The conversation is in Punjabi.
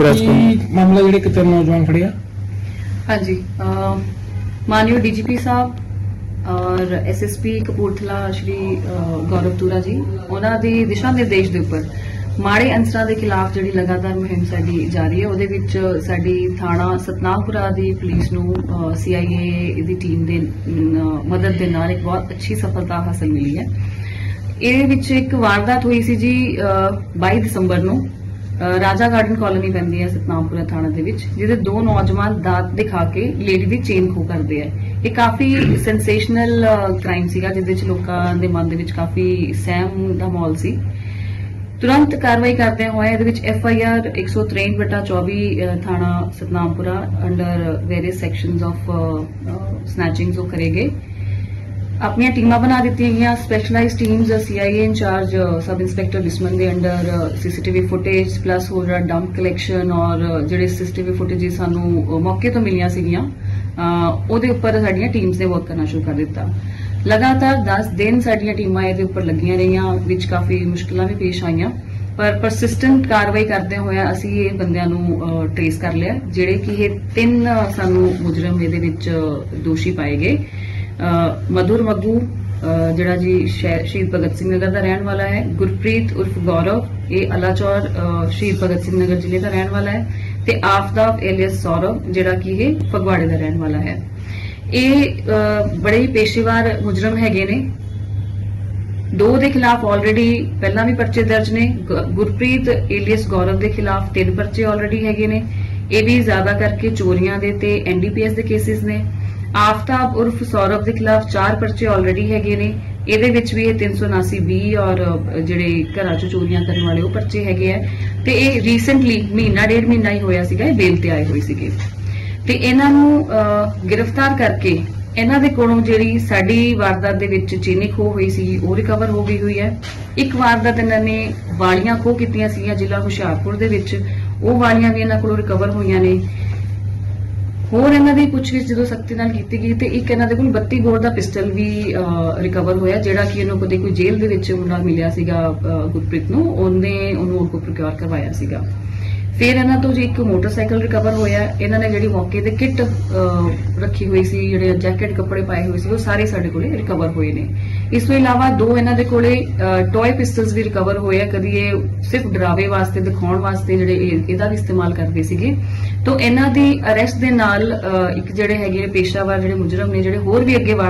ਪ੍ਰੈਸ ਕੀ ਮਾਮਲਾ ਜਿਹੜੇ ਕਿਤੇ ਨੌਜਵਾਨ ਖੜੇ ਆ? ਹਾਂਜੀ ਮਾਨਯੋਗ ਡੀਜੀਪੀ ਸਾਹਿਬ ਔਰ ਐਸਐਸਪੀ ਕਪੂਰਥਲਾ ਸ਼੍ਰੀ ਗੌਰਵ ਤੁਰਾ ਜੀ ਉਹਨਾਂ ਦੇ ਦਿਸ਼ਾ ਨਿਰਦੇਸ਼ ਦੇ ਉੱਪਰ ਮਾੜੇ ਅੰਸਰਾਂ ਦੇ ਖਿਲਾਫ ਜਿਹੜੀ ਲਗਾਤਾਰ ਮੁਹਿੰਮ ਸਾਡੀ ਜਾਰੀ ਹੈ ਉਹਦੇ ਵਿੱਚ ਸਾਡੀ ਥਾਣਾ ਸਤਨਾਮਪੁਰਾ ਦੀ ਪੁਲਿਸ ਨੂੰ ਸੀਆਈਏ ਦੀ ਟੀਮ ਦੇ ਮਦਦ ਦੇ ਨਾਲ ਇੱਕ ਬਹੁਤ ਅੱਛੀ ਸਫਲਤਾ ਹਾਸਲ ਮਿਲੀ ਹੈ। ਇਹਦੇ ਵਿੱਚ ਇੱਕ ਵਾਰਦਾਤ ਹੋਈ ਸੀ ਜੀ ਅ, 22 ਦਸੰਬਰ ਨੂੰ। ਰਾਜਾ ਗਾਰਡਨ ਕਾਲੋਨੀ ਪੈਂਦੀ ਹੈ ਸਤਨਾਮਪੁਰਾ ਥਾਣਾ ਦੇ ਵਿੱਚ, ਜਿਹਦੇ ਦੋ ਨੌਜਵਾਨ ਦਾਤ ਦਿਖਾ ਕੇ ਲੇਡੀ ਦੀ ਚੇਨ ਖੋ ਕਰਦੇ ਆ। ਇਹ ਕਾਫੀ ਸੈਂਸੇਸ਼ਨਲ ਕ੍ਰਾਈਮ ਸੀਗਾ, ਜਿਹਦੇ ਵਿੱਚ ਲੋਕਾਂ ਦੇ ਮਨ ਦੇ ਵਿੱਚ ਕਾਫੀ ਸਹਿਮ ਦਾ ਮਾਹੌਲ ਸੀ। ਤੁਰੰਤ ਕਾਰਵਾਈ ਕਰਦੇ ਹੋਏ ਇਹਦੇ ਵਿੱਚ ਐਫ ਆਈ ਆਰ 163 ਬਟਾ 24 ਥਾਣਾ Satnampura under various sections of snatchings ਉਹ ਕਰੇਗੇ ਆਪਣੀਆਂ ਟੀਮਾਂ ਬਣਾ ਦਿੱਤੀਆਂ ਗਈਆਂ specialised teams CIA incharge sub inspector Bisman ਦੇ ਅੰਡਰ ਸੀਸੀਟੀਵੀ ਫੁਟੇਜ ਪਲੱਸ ਹੋਰ ਡੰਪ ਕਲੈਕਸ਼ਨ ਔਰ ਅ, ਜਿਹੜੇ ਸੀਸੀਟੀਵੀ ਫੁਟੇਜ ਸਾਨੂੰ ਮੌਕੇ ਤੋਂ ਮਿਲੀਆਂ ਸੀਗੀਆਂ ਉਹਦੇ ਉੱਪਰ ਸਾਡੀਆਂ ਟੀਮਸ ਨੇ ਵਰਕ ਕਰਨਾ ਸ਼ੁਰੂ ਕਰ ਦਿੱਤਾ। ਲਗਾਤਾਰ 10 ਦਿਨ ਸਾਡੀਆਂ ਟੀਮਾਂ ਇਹਦੇ ਉੱਪਰ ਲੱਗੀਆਂ ਰਹੀਆਂ ਵਿੱਚ ਕਾਫੀ ਮੁਸ਼ਕਲਾਂ ਵੀ ਪੇਸ਼ ਆਈਆਂ ਪਰ ਪਰਸਿਸਟੈਂਟ ਕਾਰਵਾਈ ਕਰਦੇ ਹੋਇਆ ਅਸੀਂ ਇਹ ਬੰਦਿਆਂ ਨੂੰ ਟ੍ਰੇਸ ਕਰ ਲਿਆ ਜਿਹੜੇ ਕਿ ਇਹ ਤਿੰਨ ਸਾਨੂੰ ਮੁਜਰਮ ਇਹਦੇ ਵਿੱਚ ਦੋਸ਼ੀ ਪਾਏ ਗਏ। ਮਧੁਰ ਮੱਗੂ ਜਿਹੜਾ ਜੀ ਸ਼ਹਿ- ਸ਼ਹੀਦ ਭਗਤ ਸਿੰਘ ਨਗਰ ਦਾ ਰਹਿਣ ਵਾਲਾ ਹੈ, ਗੁਰਪ੍ਰੀਤ ਉਰਫ ਗੌਰਵ, ਇਹ ਅਲਾਚੌਰ ਸ਼ਹੀਦ ਭਗਤ ਸਿੰਘ ਨਗਰ ਜ਼ਿਲ੍ਹੇ ਦਾ ਰਹਿਣ ਵਾਲਾ ਹੈ ਤੇ ਆਫਤਾਬ ਏਲੀਅਸ ਸੌਰਵ, ਜਿਹੜਾ ਕਿ ਇਹ ਫਗਵਾੜੇ ਦਾ ਰਹਿਣ ਵਾਲਾ ਹੈ। ਇਹ ਬੜੇ ਹੀ ਪੇਸ਼ੇਵਾਰ ਮੁਜਰਮ ਹੈਗੇ ਨੇ। ਦੋ ਦੇ ਖਿਲਾਫ ਆਲਰੇਡੀ ਪਹਿਲਾਂ ਵੀ ਪਰਚੇ ਦਰਜ ਨੇ ਗੁਰਪ੍ਰੀਤ ਏਲੀਅਸ ਗੌਰਵ ਦੇ ਖਿਲਾਫ ਤਿੰਨ ਪਰਚੇ ਆਲਰੇਡੀ ਹੈਗੇ ਨੇ। ਇਹ ਵੀ ਜ਼ਿਆਦਾ ਕਰਕੇ ਚੋਰੀਆਂ ਦੇ ਤੇ ਐਨਡੀਪੀਐਸ ਦੇ ਕੇਸਿਸ ਨੇ। ਆਫਤਾਬ ਉਰਫ ਸੌਰਵ ਦੇ ਖਿਲਾਫ ਚਾਰ ਪਰਚੇ ਆਲਰੇਡੀ ਹੈਗੇ ਨੇ। ਇਹਦੇ ਵਿੱਚ ਵੀ ਇਹ 379 ਬੀ ਔਰ ਅ, ਜਿਹੜੇ ਘਰਾਂ 'ਚ ਚੋਰੀਆਂ ਕਰਨ ਵਾਲੇ ਉਹ ਪਰਚੇ ਹੈਗੇ ਆ। ਤੇ ਇਹ ਰੀਸੈਂਟਲੀ ਮਹੀਨਾ ਡੇਢ ਮਹੀਨਾ ਹੀ ਹੋਇਆ ਸੀਗਾ ਇਹ ਬੇਲ ਤੇ ਆਏ ਹੋਏ ਸੀਗੇ। ਤੇ ਇਹਨਾਂ ਨੂੰ ਗ੍ਰਿਫਤਾਰ ਕਰਕੇ ਇਹਨਾਂ ਦੇ ਕੋਲੋਂ ਜਿਹੜੀ ਸਾਡੀ ਵਾਰਦਾਤ ਦੇ ਵਿੱਚ ਚੀਨੀ ਖੋ ਹੋਈ ਸੀ ਉਹ ਰਿਕਵਰ ਹੋ ਗਈ ਹੋਈ ਹੈ। ਇੱਕ ਵਾਰਦਾਤ ਇਹਨਾਂ ਨੇ ਵਾਲੀਆਂ ਖੋ ਕੀਤੀਆਂ ਸੀਗੀਆਂ ਜ਼ਿਲ੍ਹਾ ਹੁਸ਼ਿਆਰਪੁਰ ਦੇ ਵਿੱਚ। ਉਹ ਵਾਲੀਆਂ ਵੀ ਇਹਨਾਂ ਕੋਲੋਂ ਰਿਕਵਰ ਹੋਈਆਂ ਨੇ। ਹੋਰ ਇਹਨਾਂ ਦੀ ਪੁੱਛਗਿੱਛ ਜਦੋਂ ਸਖਤੀ ਨਾਲ ਕੀਤੀ ਗਈ ਤੇ ਇੱਕ ਇਹਨਾਂ ਦੇ ਕੋਲ 32 ਗੋਰ ਦਾ ਪਿਸਟਲ ਵੀ ਰਿਕਵਰ ਹੋਇਆ, ਜਿਹੜਾ ਕਿ ਇਹਨੂੰ ਕਦੇ ਕੋਈ ਜੇਲ੍ਹ ਦੇ ਵਿੱਚ ਉਹਨਾਂ ਮਿਲਿਆ ਸੀਗਾ ਗੁਰਪ੍ਰੀਤ ਨੂੰ, ਉਹਨੇ ਉਹਨੂੰ ਉਹ ਪ੍ਰੋਕਿਓਰ ਕਰਵਾਇਆ ਸੀਗਾ। ਫਿਰ ਇਹਨਾਂ ਤੋਂ ਜੀ ਇੱਕ ਮੋਟਰਸਾਈਕਲ ਰਿਕਵਰ ਹੋਇਆ। ਇਹਨਾਂ ਨੇ ਜਿਹੜੀ ਮੌਕੇ ਤੇ ਕਿੱਟ ਰੱਖੀ ਹੋਈ ਸੀ, ਜਿਹੜੇ ਜੈਕਟ ਕੱਪੜੇ ਪਾਏ ਹੋਏ ਸੀ, ਉਹ ਸਾਰੇ ਸਾਡੇ ਕੋਲੇ ਰਿਕਵਰ ਹੋਏ ਨੇ। ਇਸ ਤੋਂ ਇਲਾਵਾ ਦੋ ਇਹਨਾਂ ਦੇ ਕੋਲੇ ਟੌਏ ਪਿਸਟਲਸ ਵੀ ਰਿਕਵਰ ਹੋਏ ਆ। ਕਦੀ ਇਹ ਸਿਰਫ ਡਰਾਵੇ ਵਾਸਤੇ, ਦਿਖਾਉਣ ਵਾਸਤੇ ਜਿਹੜੇ ਇਹਦਾ ਵੀ ਇਸਤੇਮਾਲ ਕਰਦੇ ਸੀਗੇ। ਤੋਂ ਇਹਨਾਂ ਦੀ ਅਰੈਸਟ ਦੇ ਨਾਲ ਇੱਕ ਜਿਹੜੇ ਹੈਗੇ ਪੇਸ਼ਾਵਰ ਜਿਹੜੇ ਮੁਜਰਮ ਨੇ, ਜਿਹੜੇ ਹੋਰ ਵੀ ਅੱਗੇ ਵਾਰ